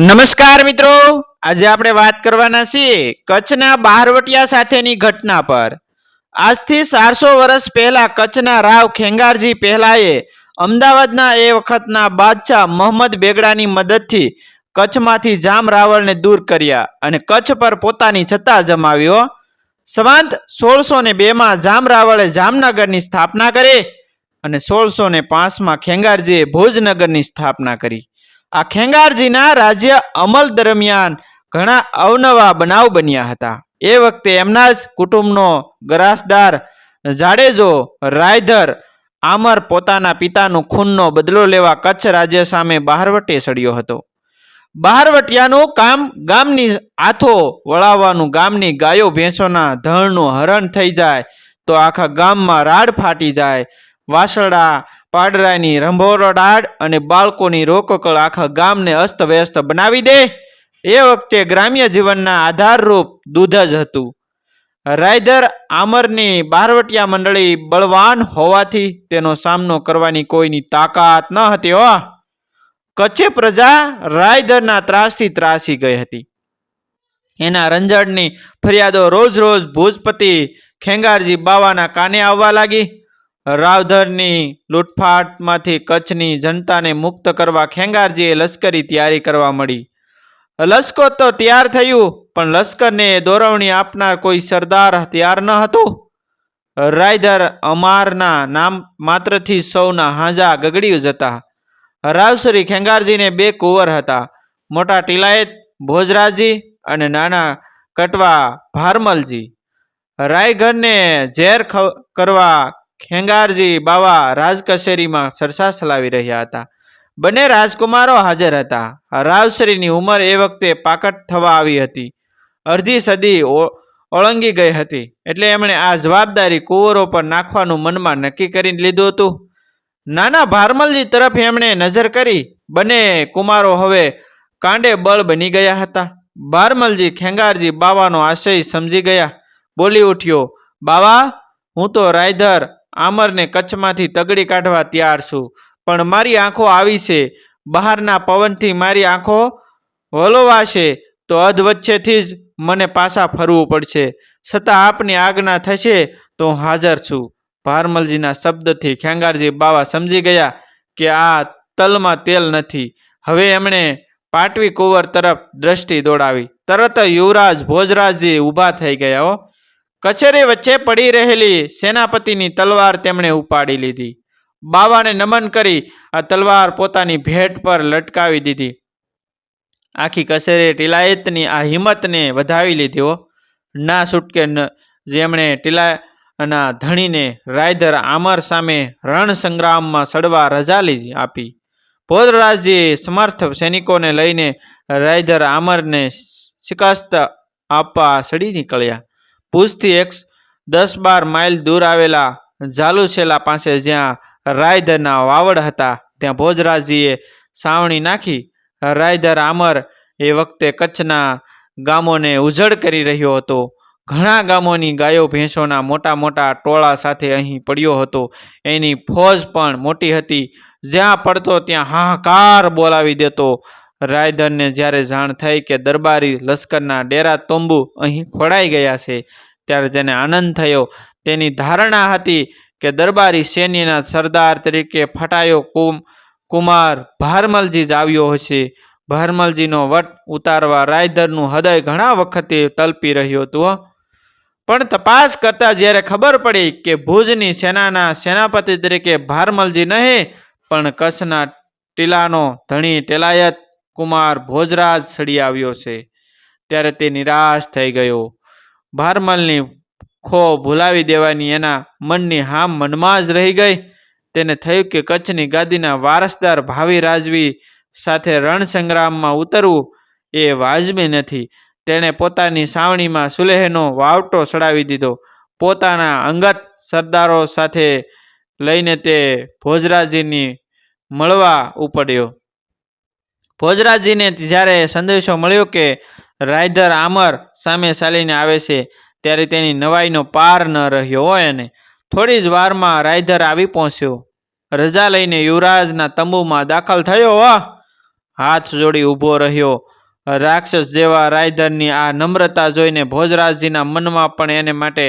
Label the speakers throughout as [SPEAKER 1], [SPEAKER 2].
[SPEAKER 1] નમસ્કાર મિત્રો. આજે આપણે વાત કરવાના છીએ કચ્છના બહારવટિયા સાથેની ઘટના પર. આજથી ચારસો વર્ષ પહેલા કચ્છના રાવ ખેંગારજી પહેલાએ અમદાવાદના એ વખતના બાદશાહ મોહમ્મદ બેગડાની મદદથી કચ્છમાંથી જામ રાવળને દૂર કર્યા અને કચ્છ પર પોતાની છત્તા જમાવ્યો સવાંત સોળસો ને બેમાં જામ રાવળે જામનગરની સ્થાપના કરી અને સોળસો ને પાંચમાં ખેંગારજીએ ભોજનગરની સ્થાપના કરી. આ ખેંગારજીના રાજ્ય અમલ દરમિયાન ઘણા અવનવા બનાવ બન્યા હતા. એ વખતે એમના જ કુટુંબનો ગરાસદાર જાડેજો રાયધર આમર પોતાના પિતાનું ખૂનનો બદલો લેવા કચ્છ રાજ્ય સામે બહારવટે ચડ્યો હતો. બહારવટિયાનું કામ ગામની આથો વળાવવાનું ગામની ગાયો ભેંસોના ધણનું હરણ થઈ જાય તો આખા ગામમાં રાડ ફાટી જાય. વાસળા પાડરાની રંભોરડાડ અને બાળકોની રોકકળ આખા ગામને અસ્તવ્યસ્ત બનાવી દે. એ વખતે ગ્રામ્ય જીવનના આધારરૂપ દૂધ જ હતું. રાયધર આમરની બારવટિયા મંડળી બળવાન હોવાથી તેનો સામનો કરવાની કોઈની તાકાત ન હતી હો કચ્છે પ્રજા રાયધરના ત્રાસથી ત્રાસી ગઈ હતી. એના રંજડની ફરિયાદો રોજ રોજ ભૂજપતિ ખેંગારજી બાવાના કાને આવવા લાગી. રાવધરની લૂંટફાટમાંથી કચ્છની જનતાને મુક્ત કરવા ખેંગારજીએ લશ્કરી તૈયારી કરવા મળી. લશ્કર તો તૈયાર થયું, પણ લશ્કરને દોરવણી આપનાર કોઈ સરદાર તૈયાર ન હતો. રાયધર અમારના નામ માત્રથી સૌના હાંજા ગગડી જતા. રાવસરી ખેંગારજીને બે કુંવર હતા, મોટા ટીલાયત ભોજરાજી અને નાના કટવા ભારમલજી. રાયઘરને ઝેર ખ- કરવા ખેંગારજી બાવા રાજ કચેરીમાં ચર્ચા ચલાવી રહ્યા હતા. બંને રાજકુમારો હાજર હતા. રાવશ્રીની ઉંમર એ વખતે પાકટ થવા આવી હતી. અડધી સદી ઓળંગી ગઈ હતી. એટલે એમણે આ જવાબદારી કુંવરો પર નાખવાનું મનમાં નક્કી કરી લીધું હતું. નાના ભારમલજી તરફ એમણે નજર કરી. બંને કુમારો હવે કાંડે બળ બની ગયા હતા. ભારમલજી ખેંગારજી બાવાનો આશય સમજી ગયા. બોલી ઉઠ્યો, બાવા, હું તો રાયધર આમરને કચ્છમાંથી તગડી કાઢવા તૈયાર છું. પણ મારી આંખો આવી છે. બહારના પવનથી મારી આંખો વલોવાશે તો અધ વચ્ચેથી જ મને પાછા ફરવું પડશે. છતાં આપની આજ્ઞા થશે તો હું હાજર છું. ભારમલજીના શબ્દથી ખેંગારજી બાવા સમજી ગયા કે આ તલમાં તેલ નથી. હવે એમણે પાટવી કુંવર તરફ દ્રષ્ટિ દોડાવી. તરત યુવરાજ ભોજરાજજી ઊભા થઈ ગયા હો. કચેરી વચ્ચે પડી રહેલી સેનાપતિની તલવાર તેમણે ઉપાડી લીધી. બાવાને નમન કરી આ તલવાર પોતાની ભેટ પર લટકાવી દીધી. આખી કચેરી ટિલાયતની આ હિંમતને વધાવી લીધી હો. ના છૂટકે જેમણે ટિલાના ધણીને રાયધર આમર સામે રણ સંગ્રામમાં સડવા રજા લીધી આપી. ભોજરાજજીએ સમર્થ સૈનિકોને લઈને રાયધર આમરને શિકસ્ત આપવા સડી નીકળ્યા. ભુજથી એક દસ બાર માઇલ દૂર આવેલા ઝાલુસેલા પાસે જ્યાં રાયધરના વાવડ હતા, ત્યાં ભોજરાજીએ સાવણી નાખી. રાયધર આમર એ વખતે કચ્છના ગામોને ઉજળ કરી રહ્યો હતો. ઘણા ગામોની ગાયો ભેંસોના મોટા મોટા ટોળા સાથે અહીં પડ્યો હતો. એની ફોજ પણ મોટી હતી. જ્યાં પડતો ત્યાં હાહાકાર બોલાવી દેતો. રાયધરને જ્યારે જાણ થઈ કે દરબારી લશ્કરના ડેરા તોંબુ અહીં ખોડાઈ ગયા છે, ત્યારે તેને આનંદ થયો. તેની ધારણા હતી કે દરબારી સૈન્યના સરદાર તરીકે ફટાયો કુમ, કુમાર ભારમલજી જ આવ્યો હશે. ભારમલજીનો વટ ઉતારવા રાયધરનું હૃદય ઘણા વખતે તલપી રહ્યું હતું પણ તપાસ કરતાં જ્યારે ખબર પડી કે ભુજની સેનાના સેનાપતિ તરીકે ભારમલજી નહીં, પણ કચ્છના ટીલાનો ધણી ટેલાયત કુમાર ભોજરાજ સડી આવ્યો છે. ત્યારે તે નિરાશ થઈ ગયો. ભારમલની ખો ભૂલાવી દેવાની એના મનની હામ મનમાં જ રહી ગઈ. તેને થયું કે કચ્છની ગાદીના વારસદાર ભાવિ રાજવી સાથે રણ સંગ્રામમાં ઉતરવું એ વાજબી નથી. તેણે પોતાની સાવણીમાં સુલેહનો વાવટો ચડાવી દીધો. પોતાના અંગત સરદારો સાથે લઈને તે ભોજરાજીની મળવા ઉપડ્યો. ભોજરાજીને જ્યારે સંદેશો મળ્યો કે રાયધર આમર સામે ચાલીને આવે છે, ત્યારે તેની નવાઈનો પાર ન રહ્યો હોય અને થોડી જ વારમાં રાયધર આવી પહોંચ્યો. રજા લઈને યુવરાજના તંબુમાં દાખલ થયો. હાથ જોડી ઊભો રહ્યો. રાક્ષસ જેવા રાયધરની આ નમ્રતા જોઈને ભોજરાજજીના મનમાં પણ એને માટે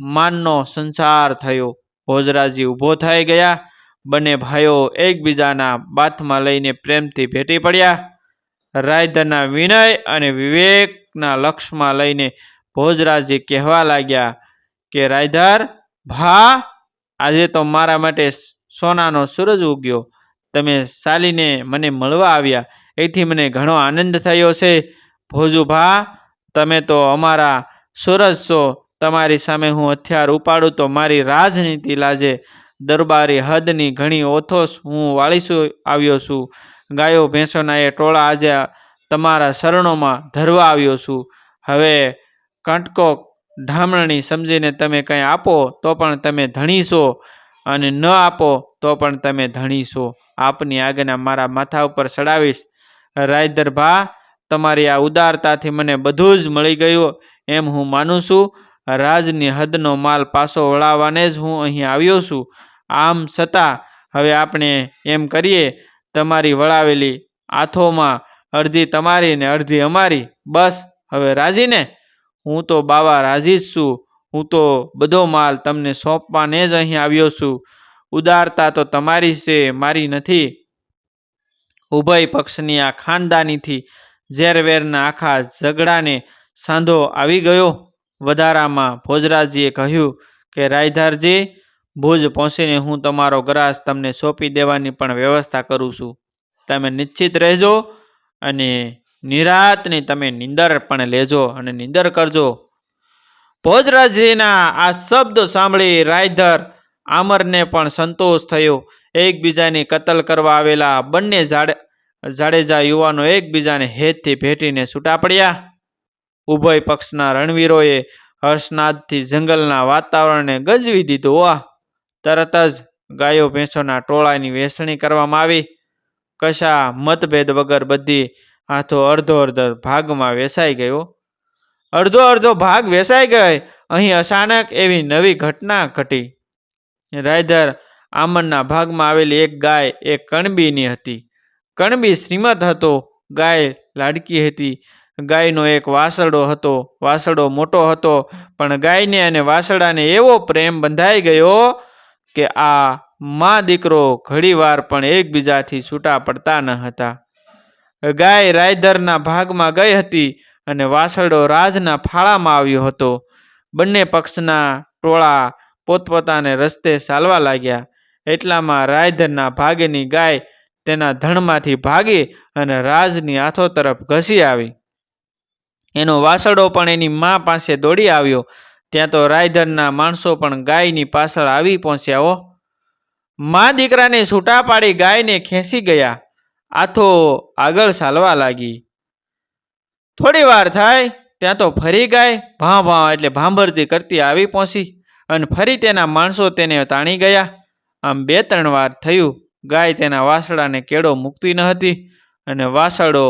[SPEAKER 1] માનનો સંસાર થયો. ભોજરાજી ઊભો થઈ ગયા. બંને ભાઈઓ એકબીજાના બાથમાં લઈને પ્રેમથી ભેટી પડ્યા. રાયધરના વિનય અને વિવેકના લક્ષમાં લઈને ભોજરાજી કહેવા લાગ્યા કે, રાયધર, ભા, આજે તો મારા માટે સોનાનો સૂરજ ઉગ્યો. તમે ચાલીને મને મળવા આવ્યા. એથી મને ઘણો આનંદ થયો છે. ભોજુ ભા, તમે તો અમારા સૂરજ છો તમારી સામે હું હથિયાર ઉપાડું તો મારી રાજનીતિ લાજે. દરબારી હદની ઘણી ઓથોસ હું વાળીશું આવ્યો છું. ગાયો ભેંસોના એ ટોળા આજે તમારા શરણોમાં ધરવા આવ્યો છું. હવે કંટકો ઢામણી સમજીને તમે કંઈ આપો તો પણ તમે ધણી છો અને ન આપો તો પણ તમે ધણી છો આપની આજ્ઞા મારા માથા ઉપર ચડાવીશ. રાજદરભા તમારી આ ઉદારતાથી મને બધું જ મળી ગયું એમ હું માનું છું. રાજની હદનો માલ પાછો વળાવવાને જ હું અહીં આવ્યો છું. આમ છતાં હવે આપણે એમ કરીએ, તમારી વળાવેલી આથોમાં અડધી તમારી ને અડધી અમારી. બસ, હવે રાજીને હું તો બાવા રાજી જ છું. હું તો બધો માલ તમને સોંપવાને જ અહીં આવ્યો છું. ઉદારતા તો તમારી છે, મારી નથી. ઉભય પક્ષની આ ખાનદાનીથી ઝેરવેરના આખા ઝઘડાને સાંધો આવી ગયો. વધારામાં ભોજરાજીએ કહ્યું કે, રાયધારજી ભુજ પહોંચીને હું તમારો ગ્રાસ તમને સોંપી દેવાની પણ વ્યવસ્થા કરું છું. તમે નિશ્ચિત રહેજો અને નિરાતની તમે નિંદર પણ લેજો અને નિંદર કરજો. ભોજરાજીના આ શબ્દ સાંભળી રાયધર આમરને પણ સંતોષ થયો. એકબીજાની કતલ કરવા આવેલા બંને જાડે, જાડેજા યુવાનો એકબીજાને હેતથી ભેટીને છૂટા પડ્યા. ઉભય પક્ષના રણવીરોએ હર્ષનાદથી જંગલના વાતાવરણને ગજવી દીધું. વાહ! તરત જ ગાયો, ભેંસોના ટોળાની વેચણી કરવામાં આવી. કશા મતભેદ વગર બધી હાથો અડધો અડધો ભાગમાં વેસાઈ ગયો. અડધો અડધો ભાગ વેસાઈ ગઈ. અહીં અચાનક એવી નવી ઘટના ઘટી. રાયધર આમણના ભાગમાં આવેલી એક ગાય, એ કણબીની હતી. કણબી શ્રીમત હતો. ગાય લાડકી હતી. ગાયનો એક વાસળો હતો. વાસળો મોટો હતો. પણ ગાયને અને વાસળાને એવો પ્રેમ બંધાઈ ગયો કે આ મા દીકરો ઘડીવાર પણ એકબીજાથી છૂટા પડતા ન હતા. ગાય રાયધરના ભાગમાં ગઈ હતી અને વાસળો રાજના ફાળામાં આવ્યો હતો. બંને પક્ષના ટોળા પોતપોતાને રસ્તે ચાલવા લાગ્યા. એટલામાં રાયધરના ભાગેની ગાય તેના ધણમાંથી ભાગી અને રાજની હાથો તરફ ઘસી આવી. એનો વાસળો પણ એની મા પાસે દોડી આવ્યો ત્યાં તો રાયધરના માણસો પણ ગાયની પાછળ આવી પહોંચ્યા હો. મા દીકરાને છૂટા પાડી ગાયને ખેંચી ગયા. આથો આગળ ચાલવા લાગી. થોડી વાર થાય, ત્યાં તો ફરી ગાય, ભાં ભાં એટલે ભાંભરતી કરતી આવી પહોંચી અને ફરી તેના માણસો તેને તાણી ગયા. આમ બે ત્રણ વાર થયું, ગાય તેના વાસડાને કેળો મૂકતી ન હતી અને વાસળો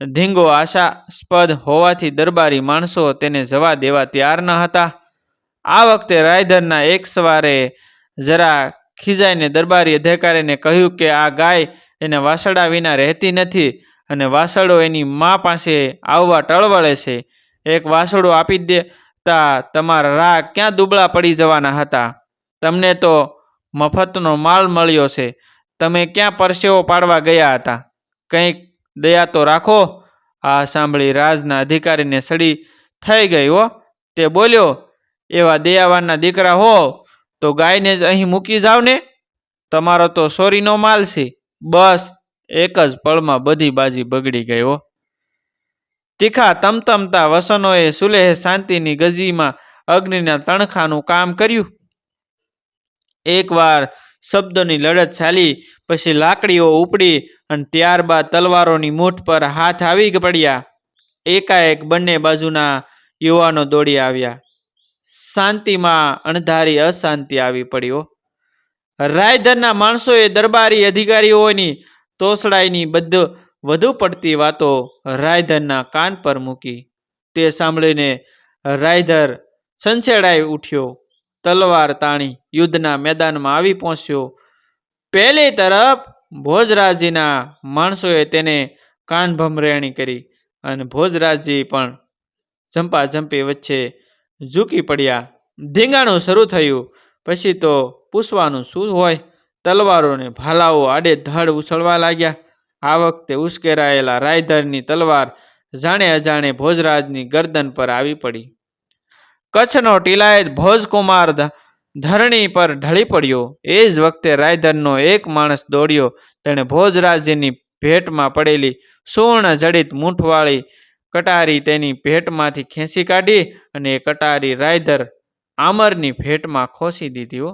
[SPEAKER 1] ધીંગો આશાસ્પદ હોવાથી દરબારી માણસો તેને જવા દેવા તૈયાર ન હતા. આ વખતે રાયધરના એક સવારે જરા ખીજાઈને દરબારી અધિકારીને કહ્યું કે આ ગાય એને વાસડા વિના રહેતી નથી અને વાસળો એની મા પાસે આવવા ટળવળે છે. એક વાસળો આપી દેતા તમારા રાહ ક્યાં દુબળા પડી જવાના હતા? તમને તો મફતનો માલ મળ્યો છે. તમે ક્યાં પરસેવો પાડવા ગયા હતા? કંઈક દયા તો રાખો. આ સાંભળી રાજના અધિકારીને સડી થઈ ગઈ હો. તે બોલ્યો એવા દયાવાનના દીકરા હો, તો ગાયને જ અહીં મૂકી જાવ ને. તમારો તો સોરીનો માલ છે. બસ, એક જ પળમાં બધી બાજી બગડી હો. તીખા તમતમતા વસનોએ સુલેહ શાંતિની ગજીમાં અગ્નિના તણખાનું કામ કર્યું. એકવાર શબ્દોની લડત ચાલી, પછી લાકડીઓ ઉપડી અને ત્યારબાદ તલવારોની મૂઠ પર હાથ આવી પડ્યા. એકાએક બંને બાજુના યુવાનો દોડી આવ્યા. શાંતિમાં અણધારી અશાંતિ આવી પડ્યો રાયધરના માણસોએ દરબારી અધિકારીઓની તોસડાઈની બધ વધુ પડતી વાતો રાયધરના કાન પર મૂકી. તે સાંભળીને રાયધર સંછેડાઈ ઉઠ્યો. તલવાર તાણી યુદ્ધના મેદાનમાં આવી પહોંચ્યો. પહેલી તરફ ભોજરાજીના માણસોએ તેને કાનભમરેણી કરી અને ભોજરાજી પણ ઝંપાઝંપી વચ્ચે ઝૂકી પડ્યા. ધીંગાણું શરૂ થયું. પછી તો પૂછવાનું શું હોય? તલવારોને ભાલાઓ આડે ધડ ઉછળવા લાગ્યા. આ વખતે ઉશ્કેરાયેલા રાયધરની તલવાર જાણે અજાણે ભોજરાજની ગરદન પર આવી પડી. કચ્છનો ટીલાયત ભોજકુમાર ધરણી પર ઢળી પડ્યો. એ જ વખતે રાયધરનો એક માણસ દોડ્યો. તેણે ભોજરાજની ભેટમાં પડેલી સુવર્ણ જડિત મૂઠવાળી કટારી તેની ભેટમાંથી ખેંચી કાઢી અને એ કટારી રાયધર આમરની ભેટમાં ખોસી દીધી હો.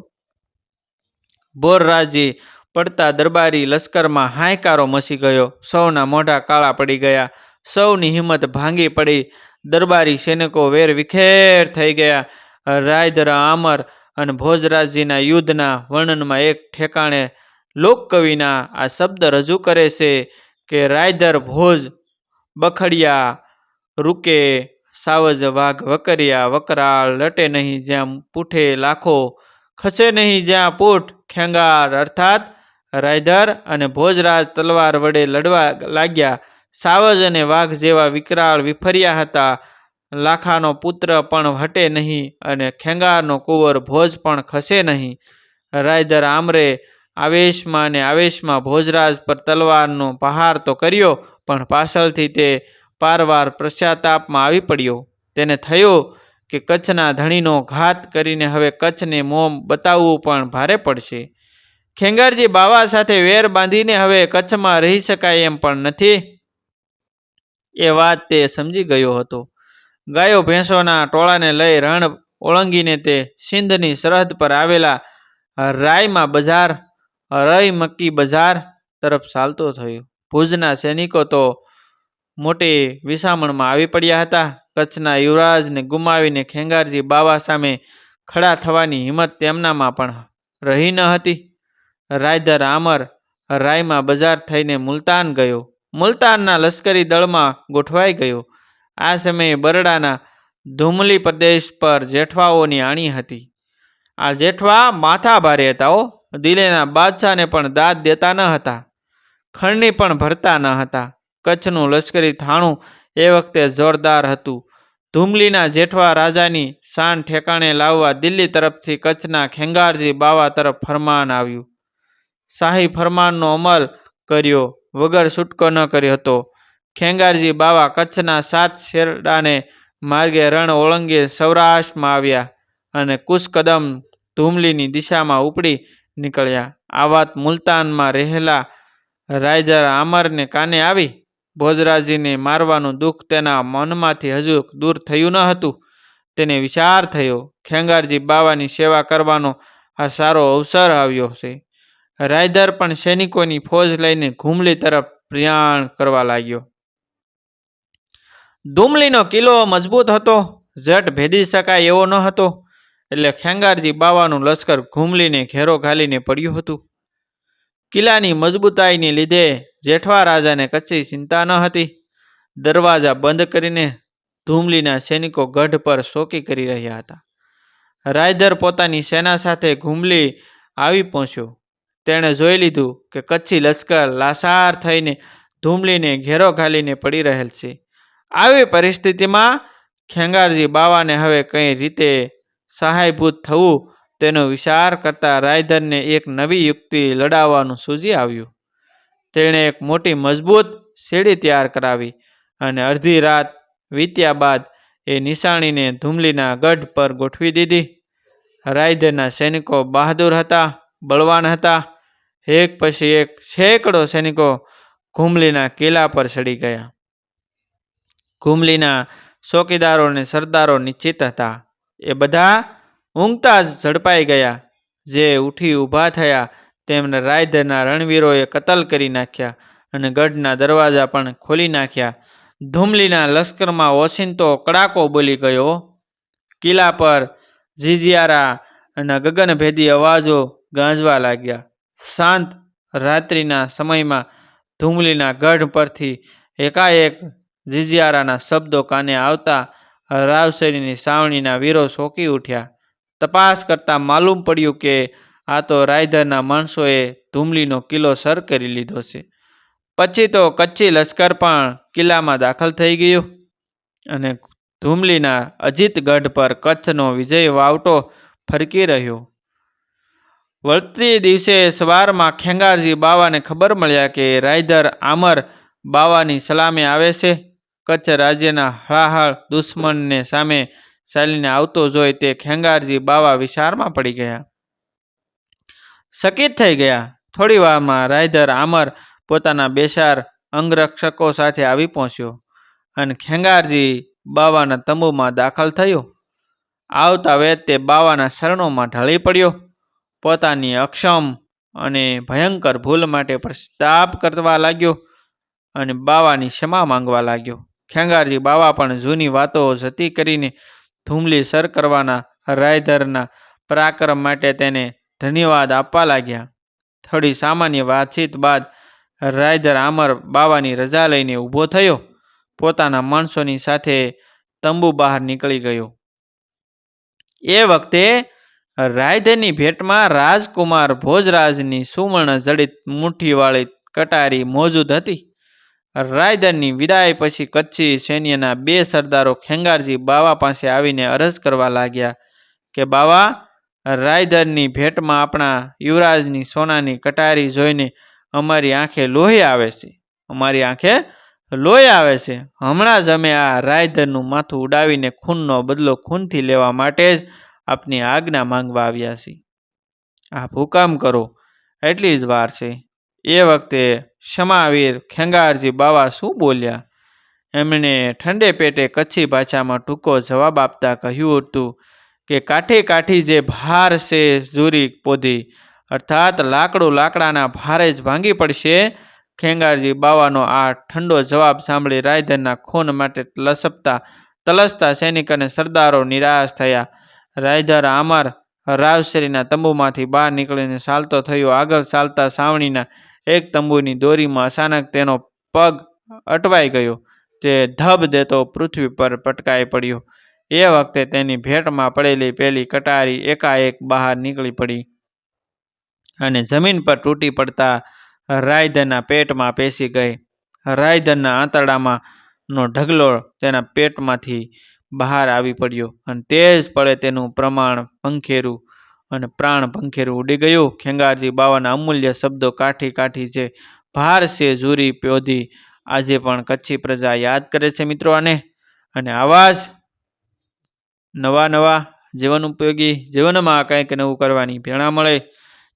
[SPEAKER 1] બોરરાજી પડતા દરબારી લશ્કરમાં હાયકારો મસી ગયો. સૌના મોઢા કાળા પડી ગયા. સૌની હિંમત ભાંગી પડી. દરબારી સૈનિકો વેર વિખેર થઈ ગયા. રાયધર આમર અને ભોજરાજીના યુદ્ધના વર્ણનમાં એક ઠેકાણે લોકકવિના આ શબ્દ રજૂ કરે છે કે રાયધર ભોજ, બખડિયા રૂકે, સાવજ વાઘ વકરિયા, વકરાળ લટે નહીં જ્યાં પૂઠે લાખો, ખસે નહીં જ્યાં પૂઠ, ખેંગાર, અર્થાત રાયધર અને ભોજરાજ તલવાર વડે લડવા લાગ્યા. સાવજ અને વાઘ જેવા વિકરાળ વિફર્યા હતા. લાખાનો પુત્ર પણ હટે નહીં અને ખેંગારનો કુંવર ભોજ પણ ખસે નહીં. રાયધર આમરે આવેશમાં અને આવેશમાં ભોજરાજ પર તલવારનો પહાર તો કર્યો, પણ પાછળથી તે પારવાર પશ્ચાતાપમાં આવી પડ્યો. તેને થયું કે કચ્છના ધણીનો ઘાત કરીને હવે કચ્છને મોમ બતાવવું પણ ભારે પડશે. ખેંગારજી બાવા સાથે વેર બાંધીને હવે કચ્છમાં રહી શકાય એમ પણ નથી. એ વાત તે સમજી ગયો હતો. ગાયો ભેંસોના ટોળાને લઈ રણ ઓળંગીને તે સિંધની સરહદ પર આવેલા રાયમાં બજાર રઈ મક્કી બજાર તરફ ચાલતો થયો. ભુજના સૈનિકો તો મોટી વિસામણમાં આવી પડ્યા હતા. કચ્છના યુવરાજને ગુમાવીને ખેંગારજી બાવા સામે ખડા થવાની હિંમત તેમનામાં પણ રહી ન હતી. રાયધર આમર રાયમાં બજાર થઈને મુલતાન ગયો. મુલતાનના લશ્કરી દળમાં ગોઠવાઈ ગયો. આ સમયે બરડાના ધુમલી પ્રદેશ પર જેઠવાઓની આણી હતી. આ જેઠવા માથા ભારે હતા ઓ દિલેના બાદશાહને પણ દાદ દેતા ન હતા. ખંડણી પણ ભરતા ન હતા. કચ્છનું લશ્કરી થાણું એ વખતે જોરદાર હતું. ધુમલીના જેઠવા રાજાની શાન ઠેકાણે લાવવા દિલ્હી તરફથી કચ્છના ખેંગારજી બાવા તરફ ફરમાન આવ્યું. શાહી ફરમાનનો અમલ કર્યો, વગર છૂટકો ન કર્યો હતો. ખેંગારજી બાવા કચ્છના સાત શેરડાને માર્ગે રણ ઓળંગી સૌરાષ્ટ્રમાં આવ્યા અને કુશકદમ ધુમલીની દિશામાં ઉપડી નીકળ્યા. આ વાત મુલતાનમાં રહેલા રાયજર આમરને કાને આવી? ભોજરાજીને મારવાનું દુઃખ તેના મનમાંથી હજુ દૂર થયું ન હતું. તેને વિચાર થયો, ખેંગારજી બાવાની સેવા કરવાનો આ સારો અવસર આવ્યો છે. રાયદર પણ સૈનિકોની ફોજ લઈને ઘુમલી તરફ પ્રયાણ કરવા લાગ્યો. ધુમલીનો કિલ્લો મજબૂત હતો ઝટ ભેદી શકાય એવો ન હતો. એટલે ખેંગારજી બાવાનું લશ્કર ઘુમલીને ઘેરો ઘાલીને પડ્યું હતું. કિલ્લાની મજબૂતાઈને લીધે જેઠવા રાજાને કચ્છી ચિંતા ન હતી. દરવાજા બંધ કરીને ધૂમલીના સૈનિકો ગઢ પર શોકી કરી રહ્યા હતા. રાયધર પોતાની સેના સાથે ઘૂમલી આવી પહોંચ્યો. તેણે જોઈ લીધું કે કચ્છી લશ્કર લાસાર થઈને ધૂમલીને ઘેરો ઘાલીને પડી રહેલ છે. આવી પરિસ્થિતિમાં ખેંગારજી બાવાને હવે કઈ રીતે સહાયભૂત થવું તેનો વિચાર કરતા રાયધરને એક નવી યુક્તિ લડાવવાનું સૂઝી આવ્યું. તેણે એક મોટી મજબૂત સીડી તૈયાર કરાવી અને અડધી રાત વીત્યા બાદ એ નિશાણીને ધુમલીના ગઢ પર ગોઠવી દીધી. રાયધરના સૈનિકો બહાદુર હતા, બળવાન હતા. એક પછી એક સેંકડો સૈનિકો ઘુમલીના કિલ્લા પર ચડી ગયા. ઘુમલીના ચોકીદારો અને સરદારો નિશ્ચિત હતા. એ બધા ઊંઘતા જ ઝડપાઈ ગયા. જે ઉઠી ઊભા થયા, તેમને રાયધરના રણવીરોએ કતલ કરી નાખ્યા અને ગઢના દરવાજા પણ ખોલી નાખ્યા. ધુમલીના લશ્કરમાં ઓસિંતો કડાકો બોલી ગયો, કિલ્લા પર ઝીઝિયારા અને ગગનભેદી અવાજો ગાંજવા લાગ્યા. શાંત રાત્રિના સમયમાં ધુમલીના ગઢ પરથી એકાએક ઝીઝિયારાના શબ્દો કાને આવતા રાવશરીની સાવણીના વીરો શોકી ઉઠ્યા. તપાસ કરતાં માલુમ પડ્યું કે આ તો રાયધરના માણસોએ ધૂમલીનો કિલ્લો સર કરી લીધો છે. પછી તો કચ્છી લશ્કર પણ કિલ્લામાં દાખલ થઈ ગયું અને ધૂમલીના અજીતગઢ પર કચ્છનો વિજય વાવટો ફરકી રહ્યો. વળતી દિવસે સવારમાં ખેંગારજી બાવાને ખબર મળ્યા કે રાયધર આમર બાવાની સલામે આવે છે. કચ્છ રાજ્યના હળાહળ દુશ્મનને સામે ચાલીને આવતો જોઈ તે ખેંગારજી બાવા વિચારમાં પડી ગયા. સકિત થઈ ગયા. થોડી વારમાં રાયધર આમર પોતાના બેસાર અંગરક્ષકો સાથે આવી પહોંચ્યો અને ખેંગારજી બાવાના તંબુમાં દાખલ થયો. આવતા વેત તે બાવાના શરણોમાં ઢળી પડ્યો. પોતાની અક્ષમ અને ભયંકર ભૂલ માટે પ્રસ્તાપ કરવા લાગ્યો અને બાવાની ક્ષમા માંગવા લાગ્યો. ખેંગારજી બાવા પણ જૂની વાતો જતી કરીને ધૂમલી સર કરવાના રાયધરના પરાક્રમ માટે તેને ધન્યવાદ આપવા લાગ્યા. થોડી સામાન્ય વાતચીત બાદ રાયધર આમર બાવાની રજા લઈને ઊભો થયો. પોતાના માણસોની સાથે તંબુ બહાર નીકળી ગયો. એ વખતે રાયધરની ભેટમાં રાજકુમાર ભોજરાજની સુવર્ણ જડિત મુઠ્ઠીવાળી કટારી મોજૂદ હતી. રાયધરની વિદાય પછી કચ્છી સૈન્યના બે સરદારો ખેંગારજી બાવા પાસે આવીને અરજ કરવા લાગ્યા કે, બાવા રાયધરની ભેટમાં આપણા યુવરાજની સોનાની કટારી જોઈને અમારી આંખે લોહી આવે છે. અમારી આંખે લોહી આવે છે. હમણાં જ અમે આ રાયધરનું માથું ઉડાવીને ખૂનનો બદલો ખૂનથી લેવા માટે જ આપની આજ્ઞા માંગવા આવ્યા છીએ. આ હુકામ કરો. એટલી જ વાર છે. એ વખતે ક્ષમાવીર ખેંગારજી, બાવા શું બોલ્યા? એમણે ઠંડે પેટે કચ્છી ભાષામાં ટૂંકો જવાબ આપતા કહ્યું હતું કે કાઠી કાઠી જે ભાર છે ઝૂરી પોધી, અર્થાત લાકડું લાકડાના ભારે જ ભાંગી પડશે, ખેંગારજી, બાવાનો આ ઠંડો જવાબ સાંભળી રાયધનના ખૂન માટે લસપતા, તલસતા સૈનિક અને સરદારો નિરાશ થયા. રાયધર આમર રાવશ્રીના તંબુમાંથી બહાર નીકળીને ચાલતો થયો, આગળ ચાલતા સાવણીના એક તંબુની દોરીમાં અચાનક તેનો પગ અટવાઈ ગયો. તે ધબ દેતો પૃથ્વી પર પટકાઈ પડ્યો. એ વખતે તેની ભેટમાં પડેલી પેલી કટારી એકાએક બહાર નીકળી પડી અને જમીન પર તૂટી પડતા રાયધનના પેટમાં પેસી ગઈ. રાયધનના આંતરડામાં નો ઢગલો તેના પેટમાંથી બહાર આવી પડ્યો અને તે જ પળે તેનું પ્રમાણ પંખેરું અને પ્રાણ પંખેરું ઉડી ગયું. ખેંગારજી બાવાના અમૂલ્ય શબ્દો કાઠી કાઠી છે ભાર છે ઝૂરી પ્યોધી આજે પણ કચ્છી પ્રજા યાદ કરે છે મિત્રો આને. અને આવા જ નવા નવા જીવન ઉપયોગી જીવનમાં કંઈક નવું કરવાની પ્રેરણા મળે,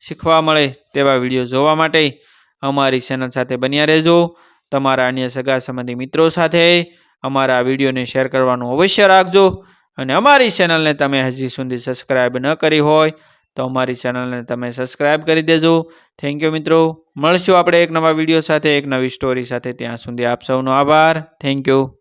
[SPEAKER 1] શીખવા મળે તેવા વીડિયો જોવા માટે અમારી ચેનલ સાથે બન્યા રહેજો. તમારા અન્ય સગા સંબંધી મિત્રો સાથે અમારા વિડીયોને શેર કરવાનું અવશ્ય રાખજો. અને અમારી ચેનલને તમે હજી સુધી સબસ્ક્રાઈબ ન કરી હોય, તો અમારી ચેનલને તમે સબસ્ક્રાઈબ કરી દેજો. થેન્ક યુ મિત્રો. મળશું આપણે એક નવા વીડિયો સાથે, એક નવી સ્ટોરી સાથે. ત્યાં સુધી આપ સૌનો આભાર. Thank you